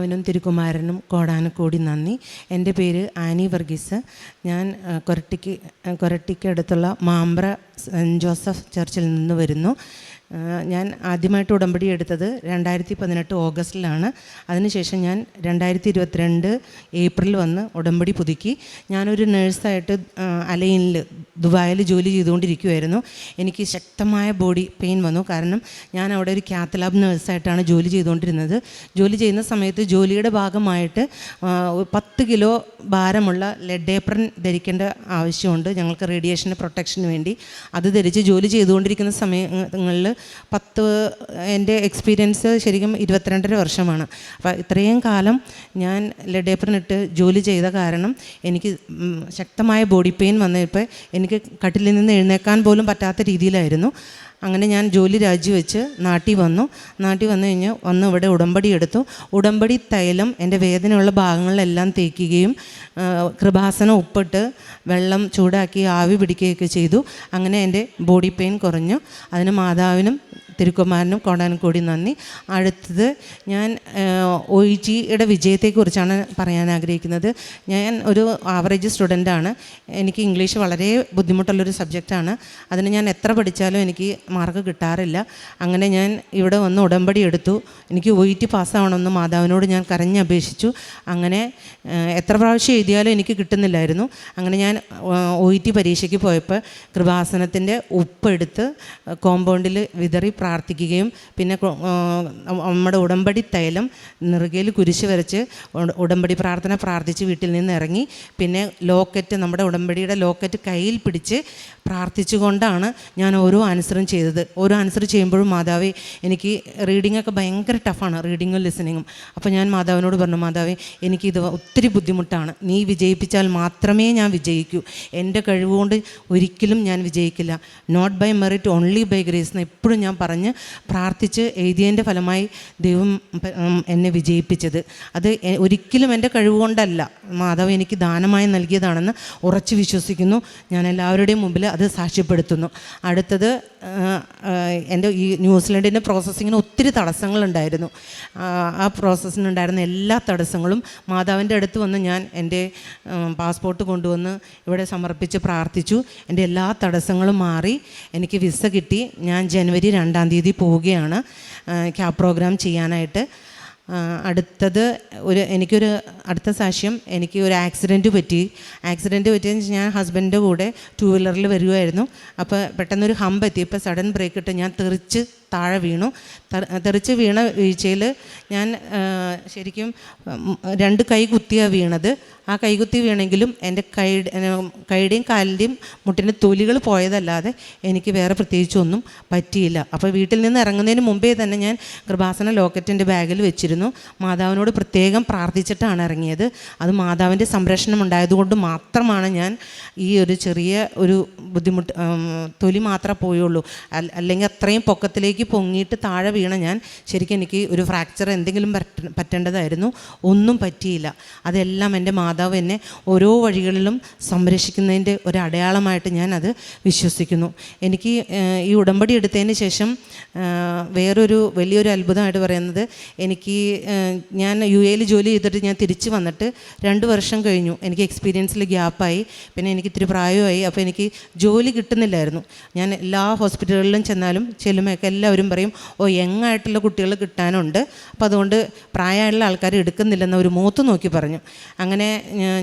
മാതാവിനും തിരുക്കുമാരനും കോടാനക്കോടി നന്ദി. എന്റെ പേര് ആനി വർഗീസ്. ഞാൻ കൊരട്ടിക്ക് കൊരട്ടിക്കടുത്തുള്ള മാമ്പ്ര സെന്റ് ജോസഫ് ചർച്ചിൽ നിന്ന് വരുന്നു. ഞാൻ ആദ്യമായിട്ട് ഉടമ്പടി എടുത്തത് രണ്ടായിരത്തി പതിനെട്ട് ഓഗസ്റ്റിലാണ്. അതിനുശേഷം ഞാൻ രണ്ടായിരത്തി ഇരുപത്തിരണ്ട് ഏപ്രിൽ വന്ന് ഉടമ്പടി പുതുക്കി. ഞാനൊരു നേഴ്സായിട്ട് അലയിനിൽ ദുബായിൽ ജോലി ചെയ്തുകൊണ്ടിരിക്കുമായിരുന്നു എനിക്ക് ശക്തമായ ബോഡി പെയിൻ വന്നു. കാരണം ഞാൻ അവിടെ ഒരു കാത്ത് ലാബ് നേഴ്സായിട്ടാണ് ജോലി ചെയ്തുകൊണ്ടിരുന്നത്. ജോലി ചെയ്യുന്ന സമയത്ത് ജോലിയുടെ ഭാഗമായിട്ട് പത്ത് കിലോ ഭാരമുള്ള ലെഡ് ഏപ്രൺ ധരിക്കേണ്ട ആവശ്യമുണ്ട്. ഞങ്ങൾക്ക് റേഡിയേഷന്റെ പ്രൊട്ടക്ഷന് വേണ്ടി. അത് ധരിച്ച് ജോലി ചെയ്തുകൊണ്ടിരിക്കുന്ന സമയങ്ങളിൽ പത്ത് എന്റെ എക്സ്പീരിയൻസ് ശരിക്കും ഇരുപത്തിരണ്ടര വർഷമാണ്. അപ്പോൾ ഇത്രയും കാലം ഞാൻ ലെഡ് ഏപ്രൺ ഇട്ട് ജോലി ചെയ്ത കാരണം എനിക്ക് ശക്തമായ ബോഡി പെയിൻ വന്നപ്പോൾ എനിക്ക് കട്ടിലിൽ നിന്ന് എഴുന്നേക്കാൻ പോലും പറ്റാത്ത രീതിയിലായിരുന്നു. അങ്ങനെ ഞാൻ ജോലി രാജിവെച്ച് നാട്ടിൽ വന്നു. നാട്ടിൽ വന്നു കഴിഞ്ഞ് വന്ന് ഇവിടെ ഉടമ്പടി എടുത്തു. ഉടമ്പടി തൈലം എന്റെ വേദനയുള്ള ഭാഗങ്ങളിലെല്ലാം തേക്കുകയും കൃപാസനം ഉപ്പിട്ട് വെള്ളം ചൂടാക്കി ആവി പിടിക്കുകയൊക്കെ ചെയ്തു. അങ്ങനെ എന്റെ ബോഡി പെയിൻ കുറഞ്ഞു. അതിന് മാതാവിനും തിരുക്കുമാരനും കോടാനും കൂടി നന്ദി. അടുത്തത് ഞാൻ ഒ ഇ ജിയുടെ വിജയത്തെക്കുറിച്ചാണ് പറയാൻ ആഗ്രഹിക്കുന്നത്. ഞാൻ ഒരു ആവറേജ് സ്റ്റുഡന്റാണ് എനിക്ക് ഇംഗ്ലീഷ് വളരെ ബുദ്ധിമുട്ടുള്ളൊരു സബ്ജക്റ്റാണ് അതിന് ഞാൻ എത്ര പഠിച്ചാലും എനിക്ക് മാർക്ക് കിട്ടാറില്ല. അങ്ങനെ ഞാൻ ഇവിടെ വന്ന് ഉടമ്പടി എടുത്തു. എനിക്ക് ഒ ഇ ടി പാസ്സാവണമെന്ന് മാതാവിനോട് ഞാൻ കരഞ്ഞപേക്ഷിച്ചു. അങ്ങനെ എത്ര പ്രാവശ്യം എഴുതിയാലും എനിക്ക് കിട്ടുന്നില്ലായിരുന്നു. അങ്ങനെ ഞാൻ ഒ ഇ ടി പരീക്ഷയ്ക്ക് പോയപ്പോൾ കൃപാസനത്തിന്റെ ഉപ്പെടുത്ത് കോമ്പൗണ്ടിൽ വിതറി പ്രാർത്ഥിക്കുകയും പിന്നെ നമ്മുടെ ഉടമ്പടി തൈലം നെറുകയിൽ കുരിശ് വരച്ച് ഉടമ്പടി പ്രാർത്ഥന പ്രാർത്ഥിച്ച് വീട്ടിൽ നിന്ന് ഇറങ്ങി പിന്നെ ലോക്കറ്റ് നമ്മുടെ ഉടമ്പടിയുടെ ലോക്കറ്റ് കയ്യിൽ പിടിച്ച് പ്രാർത്ഥിച്ചുകൊണ്ടാണ് ഞാൻ ഓരോ ആൻസറും ചെയ്തത്. ഓരോ ആൻസർ ചെയ്യുമ്പോഴും മാതാവേ എനിക്ക് റീഡിങ്ങൊക്കെ ഭയങ്കര ടഫാണ് റീഡിങ്ങും ലിസണിങ്ങും അപ്പോൾ ഞാൻ മാതാവിനോട് പറഞ്ഞു മാതാവേ എനിക്കിത് ഒത്തിരി ബുദ്ധിമുട്ടാണ്. നീ വിജയിപ്പിച്ചാൽ മാത്രമേ ഞാൻ വിജയിക്കൂ. എന്റെ കഴിവുകൊണ്ട് ഒരിക്കലും ഞാൻ വിജയിക്കില്ല. Not by merit only by grace എന്ന് എപ്പോഴും ഞാൻ പറഞ്ഞ് പ്രാർത്ഥിച്ച് എഴുതിയതിന്റെ ഫലമായി ദൈവം എന്നെ വിജയിപ്പിച്ചത്. അത് ഒരിക്കലും എന്റെ കഴിവുകൊണ്ടല്ല. മാതാവ് എനിക്ക് ദാനമായി നൽകിയതാണെന്ന് ഉറച്ചു വിശ്വസിക്കുന്നു. ഞാൻ എല്ലാവരുടെയും മുമ്പിൽ അത് സാക്ഷ്യപ്പെടുത്തുന്നു. അടുത്തത് എന്റെ ഈ ന്യൂസിലൻഡിന്റെ പ്രോസസ്സിങ്ങിന് ഒത്തിരി തടസ്സങ്ങളുണ്ടായിരുന്നു. ആ പ്രോസസ്സിനുണ്ടായിരുന്ന എല്ലാ തടസ്സങ്ങളും മാതാവിന്റെ അടുത്ത് വന്ന് ഞാൻ എന്റെ പാസ്പോർട്ട് കൊണ്ടുവന്ന് ഇവിടെ സമർപ്പിച്ച് പ്രാർത്ഥിച്ചു. എന്റെ എല്ലാ തടസ്സങ്ങളും മാറി എനിക്ക് വിസ കിട്ടി. ഞാൻ ജനുവരി രണ്ടാം തീയതി പോവുകയാണ്. ക്യാബ് പ്രോഗ്രാം ചെയ്യാനായിട്ട്. അടുത്തത് ഒരു എനിക്കൊരു അടുത്ത സാക്ഷ്യം എനിക്ക് ഒരു ആക്സിഡന്റ് പറ്റി. ആക്സിഡന്റ് പറ്റിയെന്ന് ഞാൻ ഹസ്ബൻഡിന്റെ കൂടെ ടൂ വീലറിൽ വരുമായിരുന്നു അപ്പോൾ പെട്ടെന്നൊരു ഹമ്പ് എത്തി. ഇപ്പോൾ സഡൻ ബ്രേക്ക് ഇട്ട് ഞാൻ തെറിച്ച് താഴെ വീണു. തെറിച്ച് വീണ വീഴ്ചയിൽ ഞാൻ ശരിക്കും രണ്ട് കൈ കുത്തിയാണ് വീണത്. ആ കൈകുത്തി വീണെങ്കിലും എന്റെ കൈ കൈയുടെയും കാലിന്റെയും മുട്ടിന്റെ തൊലികൾ പോയതല്ലാതെ എനിക്ക് വേറെ പ്രത്യേകിച്ചൊന്നും പറ്റിയില്ല. അപ്പോൾ വീട്ടിൽ നിന്ന് ഇറങ്ങുന്നതിന് മുമ്പേ തന്നെ ഞാൻ കൃപാസന ലോക്കറ്റിന്റെ ബാഗിൽ വെച്ചിരുന്നു. മാതാവിനോട് പ്രത്യേകം പ്രാർത്ഥിച്ചിട്ടാണ് ഇറങ്ങിയത്. അത് മാതാവിന്റെ സംരക്ഷണം ഉണ്ടായതുകൊണ്ട് മാത്രമാണ് ഞാൻ ഈ ഒരു ചെറിയ ഒരു ബുദ്ധിമുട്ട് തൊലി മാത്രമേ പോയുള്ളൂ. അല്ലെങ്കിൽ അത്രയും പൊക്കത്തിലേക്ക് പൊങ്ങിയിട്ട് താഴെ വീണ ഞാൻ ശരിക്കും എനിക്ക് ഒരു ഫ്രാക്ചർ എന്തെങ്കിലും പറ്റ- പറ്റേണ്ടതായിരുന്നു. ഒന്നും പറ്റിയില്ല. അതെല്ലാം എന്റെ മാതാവ് എന്നെ ഓരോ വഴികളിലും സംരക്ഷിക്കുന്നതിന്റെ ഒരു അടയാളമായിട്ട് ഞാൻ അത് വിശ്വസിക്കുന്നു. എനിക്ക് ഈ ഉടമ്പടി എടുത്തതിന് ശേഷം വേറൊരു വലിയൊരു അത്ഭുതമായിട്ട് പറയുന്നത് എനിക്ക് ഞാൻ യു എയിൽ ജോലി ചെയ്തിട്ട് ഞാൻ തിരിച്ച് വന്നിട്ട് രണ്ട് വർഷം കഴിഞ്ഞു. എനിക്ക് എക്സ്പീരിയൻസിൽ ഗ്യാപ്പായി. പിന്നെ എനിക്ക് ഇത്തിരി പ്രായമായി. അപ്പോൾ എനിക്ക് ജോലി കിട്ടുന്നില്ലായിരുന്നു. ഞാൻ എല്ലാ ഹോസ്പിറ്റലുകളിലും ചെന്നാലും ചെല്ലുമ്പോഴൊക്കെ എല്ലാവരും പറയും ഓ യങ് ആയിട്ടുള്ള കുട്ടികൾ കിട്ടാനുണ്ട്. അപ്പോൾ അതുകൊണ്ട് പ്രായമുള്ള ആൾക്കാർ എടുക്കുന്നില്ലെന്ന് ഒരു മൂത്ത് നോക്കി പറഞ്ഞു. അങ്ങനെ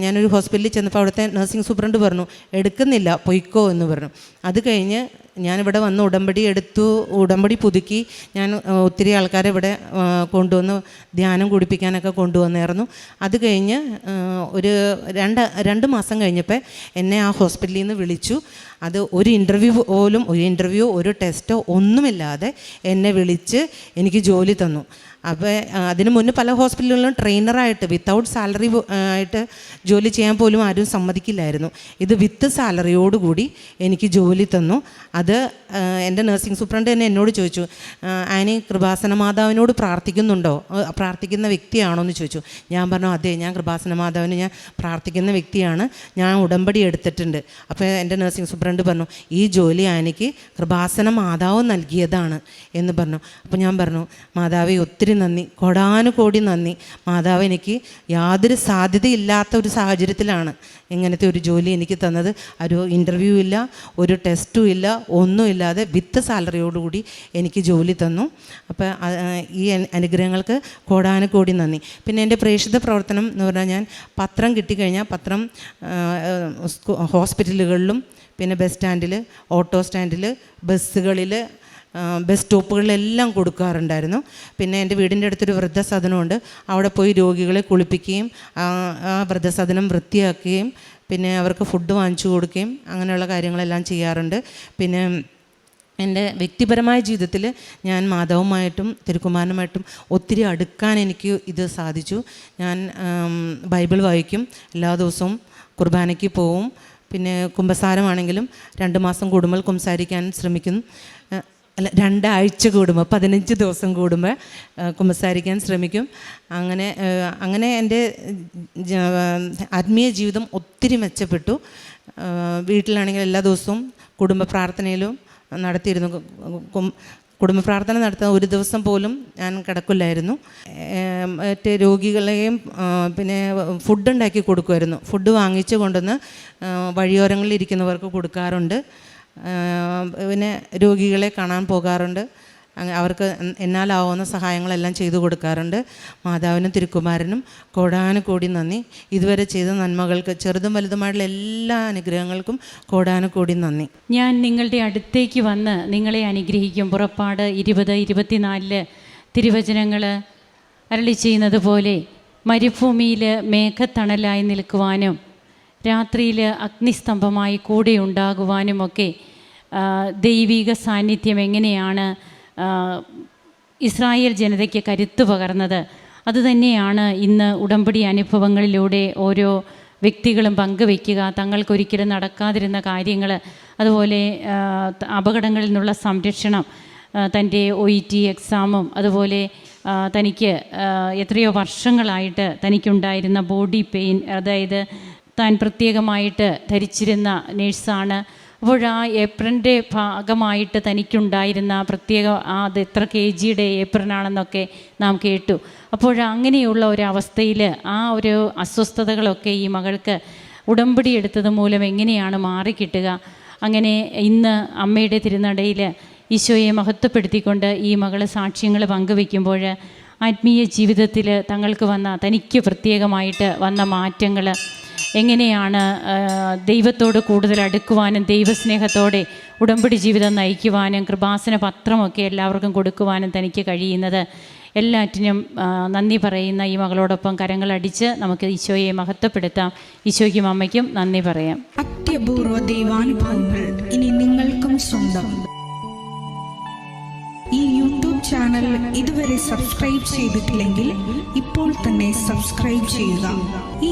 ഞാനൊരു ഹോസ്പിറ്റലിൽ ചെന്നപ്പോൾ അവിടുത്തെ നഴ്സിംഗ് സൂപ്രണ്ട് പറഞ്ഞു എടുക്കുന്നില്ല പൊയ്ക്കോ എന്ന് പറഞ്ഞു. അത് കഴിഞ്ഞ് ഞാനിവിടെ വന്ന് ഉടമ്പടി എടുത്തു ഉടമ്പടി പുതുക്കി. ഞാൻ ഒത്തിരി ആൾക്കാരെ ഇവിടെ കൊണ്ടുവന്ന് ധ്യാനം കുടിപ്പിക്കാനൊക്കെ കൊണ്ടുവന്നായിരുന്നു. അത് കഴിഞ്ഞ് ഒരു രണ്ട് രണ്ട് മാസം കഴിഞ്ഞപ്പോൾ എന്നെ ആ ഹോസ്പിറ്റലിൽ നിന്ന് വിളിച്ചു. അത് ഒരു ഇന്റർവ്യൂ പോലും ഒരു ഇന്റർവ്യൂ ഒരു ടെസ്റ്റോ ഒന്നുമില്ലാതെ എന്നെ വിളിച്ച് എനിക്ക് ജോലി തന്നു. അപ്പോൾ അതിന് മുന്നേ പല ഹോസ്പിറ്റലുകളിലും ട്രെയിനറായിട്ട് വിത്തൗട്ട് സാലറി ആയിട്ട് ജോലി ചെയ്യാൻ പോലും ആരും സമ്മതിക്കില്ലായിരുന്നു. ഇത് വിത്ത് സാലറിയോടുകൂടി എനിക്ക് ജോലി തന്നു. അത് എന്റെ നഴ്സിംഗ് സൂപ്രണ്ട് തന്നെ എന്നോട് ചോദിച്ചു ആനി കൃപാസന മാതാവിനോട് പ്രാർത്ഥിക്കുന്നുണ്ടോ? പ്രാർത്ഥിക്കുന്ന വ്യക്തിയാണോ? എന്ന് ചോദിച്ചു. ഞാൻ പറഞ്ഞു അതെ ഞാൻ കൃപാസന മാതാവിന് ഞാൻ പ്രാർത്ഥിക്കുന്ന വ്യക്തിയാണ്. ഞാൻ ഉടമ്പടി എടുത്തിട്ടുണ്ട്. അപ്പോൾ എന്റെ നഴ്സിംഗ് സൂപ്രണ്ട് പറഞ്ഞു ഈ ജോലി ആനിക്ക് കൃപാസന മാതാവ് നൽകിയതാണ്. എന്ന് പറഞ്ഞു. അപ്പോൾ ഞാൻ പറഞ്ഞു മാതാവി ഒത്തിരി നന്ദി. കോടാനുകോടി നന്ദി. മാതാവ് എനിക്ക് യാതൊരു സാധ്യതയില്ലാത്ത ഒരു സാഹചര്യത്തിലാണ് ഇങ്ങനത്തെ ഒരു ജോലി എനിക്ക് തന്നത്. ഒരു ഇന്റർവ്യൂ ഇല്ല ഒരു ടെസ്റ്റും ഇല്ല ഒന്നുമില്ലാതെ വിത്ത് സാലറിയോടുകൂടി എനിക്ക് ജോലി തന്നു. അപ്പോൾ ഈ അനു- അനുഗ്രഹങ്ങൾക്ക് കോടാനുകോടി നന്ദി. പിന്നെ എന്റെ പ്രേക്ഷിത പ്രവർത്തനം എന്ന് പറഞ്ഞാൽ ഞാൻ പത്രം കിട്ടിക്കഴിഞ്ഞാൽ പത്രം ഹോസ്പിറ്റലുകളിലും പിന്നെ ബസ് സ്റ്റാൻഡിൽ ഓട്ടോ സ്റ്റാൻഡിൽ ബസ്സുകളിൽ ബസ് സ്റ്റോപ്പുകളിലെല്ലാം കൊടുക്കാറുണ്ടായിരുന്നു. പിന്നെ എന്റെ വീടിന്റെ അടുത്തൊരു വൃദ്ധസദനമുണ്ട്. അവിടെ പോയി രോഗികളെ കുളിപ്പിക്കുകയും ആ വൃദ്ധസദനം വൃത്തിയാക്കുകയും പിന്നെ അവർക്ക് ഫുഡ് വാങ്ങിച്ചു കൊടുക്കുകയും അങ്ങനെയുള്ള കാര്യങ്ങളെല്ലാം ചെയ്യാറുണ്ട്. പിന്നെ എന്റെ വ്യക്തിപരമായ ജീവിതത്തിൽ ഞാൻ മാധവുമായിട്ടും തിരുക്കുമാരനുമായിട്ടും ഒത്തിരി അടുക്കാൻ എനിക്ക് ഇത് സാധിച്ചു. ഞാൻ ബൈബിൾ വായിക്കും. എല്ലാ ദിവസവും കുർബാനയ്ക്ക് പോവും. പിന്നെ കുമ്പസാരമാണെങ്കിലും രണ്ട് മാസം കൂടുമ്പോൾ കുംസാരിക്കാൻ ശ്രമിക്കും. ആ, അല്ല രണ്ടാഴ്ച കൂടുമ്പോൾ പതിനഞ്ച് ദിവസം കൂടുമ്പോൾ കുമ്പസാരിക്കാൻ ശ്രമിക്കും. അങ്ങനെ അങ്ങനെ എന്റെ ആത്മീയ ജീവിതം ഒത്തിരി മെച്ചപ്പെട്ടു. വീട്ടിലാണെങ്കിൽ എല്ലാ ദിവസവും കുടുംബ പ്രാർത്ഥനയിലും നടത്തിയിരുന്നു. കുടുംബ പ്രാർത്ഥന നടത്താൻ ഒരു ദിവസം പോലും ഞാൻ കിടക്കില്ലായിരുന്നു. മറ്റേ രോഗികളെയും പിന്നെ ഫുഡ് ഉണ്ടാക്കി കൊടുക്കുമായിരുന്നു. ഫുഡ് വാങ്ങിച്ചു കൊണ്ടുവന്ന് വഴിയോരങ്ങളിൽ ഇരിക്കുന്നവർക്ക് കൊടുക്കാറുണ്ട്. പിന്നെ രോഗികളെ കാണാൻ പോകാറുണ്ട്. അവർക്ക് എന്നാലാവുന്ന സഹായങ്ങളെല്ലാം ചെയ്തു കൊടുക്കാറുണ്ട്. മാതാവിനും തിരുക്കുമാരനും കോടാനുകോടി നന്ദി. ഇതുവരെ ചെയ്ത നന്മകൾക്ക് ചെറുതും വലുതുമായിട്ടുള്ള എല്ലാ അനുഗ്രഹങ്ങൾക്കും കോടാനുകോടി നന്ദി. ഞാൻ നിങ്ങളുടെ അടുത്തേക്ക് വന്ന് നിങ്ങളെ അനുഗ്രഹിക്കും. പുറപ്പാട് ഇരുപത് ഇരുപത്തിനാലിൽ തിരുവചനങ്ങൾ അരളി ചെയ്യുന്നത് പോലെ മരുഭൂമിയിൽ മേഘത്തണലായി നിൽക്കുവാനും രാത്രിയിൽ അഗ്നിസ്തംഭമായി കൂടെ ഉണ്ടാകുവാനുമൊക്കെ ദൈവിക സാന്നിധ്യം എങ്ങനെയാണ് ഇസ്രായേൽ ജനതയ്ക്ക് കരുത്തു പകർന്നത്? അതുതന്നെയാണ് ഇന്ന് ഉടമ്പടി അനുഭവങ്ങളിലൂടെ ഓരോ വ്യക്തികളും പങ്കുവയ്ക്കുക തങ്ങൾക്കൊരിക്കലും നടക്കാതിരുന്ന കാര്യങ്ങൾ അതുപോലെ അപകടങ്ങളിൽ നിന്നുള്ള സംരക്ഷണം തന്റെ ഒ ഇ ടി എക്സാമും അതുപോലെ തനിക്ക് എത്രയോ വർഷങ്ങളായിട്ട് തനിക്കുണ്ടായിരുന്ന ബോഡി പെയിൻ അതായത് താൻ പ്രത്യേകമായിട്ട് ധരിച്ചിരുന്ന നേഴ്സാണ്. അപ്പോൾ ആ ഏപ്രന്റെ ഭാഗമായിട്ട് തനിക്കുണ്ടായിരുന്ന പ്രത്യേക അത് എത്ര കെ ജിയുടെ ഏപ്രനാണെന്നൊക്കെ നാം കേട്ടു. അപ്പോൾ അങ്ങനെയുള്ള ഒരു അവസ്ഥയിൽ ആ ഒരു അസ്വസ്ഥതകളൊക്കെ ഈ മകൾക്ക് ഉടമ്പടി എടുത്തത് മൂലം എങ്ങനെയാണ് മാറിക്കിട്ടുക? അങ്ങനെ ഇന്ന് അമ്മയുടെ തിരുനടയിൽ ഈശോയെ മഹത്വപ്പെടുത്തിക്കൊണ്ട് ഈ മകൾ സാക്ഷ്യങ്ങൾ പങ്കുവെക്കുമ്പോൾ ആത്മീയ ജീവിതത്തിൽ തങ്ങൾക്ക് വന്ന തനിക്ക് പ്രത്യേകമായിട്ട് വന്ന മാറ്റങ്ങൾ എങ്ങനെയാണ് ദൈവത്തോട് കൂടുതൽ അടുക്കുവാനും ദൈവസ്നേഹത്തോടെ ഉടമ്പടി ജീവിതം നയിക്കുവാനും കൃപാസന പത്രമൊക്കെ എല്ലാവർക്കും കൊടുക്കുവാനും തനിക്ക് കഴിയുന്നത് എല്ലാറ്റിനും നന്ദി പറയുന്ന ഈ മകളോടൊപ്പം കരങ്ങളടിച്ച് നമുക്ക് ഈശോയെ മഹത്വപ്പെടുത്താം. ഈശോയ്ക്കും അമ്മയ്ക്കും നന്ദി പറയാം. അത്യപൂർവ ദൈവാനുഭവങ്ങൾ ഇനി നിങ്ങൾക്കും സ്വന്തം. ഈ യൂട്യൂബ് ചാനൽ ഇതുവരെ സബ്സ്ക്രൈബ് ചെയ്തിട്ടില്ലെങ്കിൽ ഇപ്പോൾ തന്നെ സബ്സ്ക്രൈബ് ചെയ്യുക. ഈ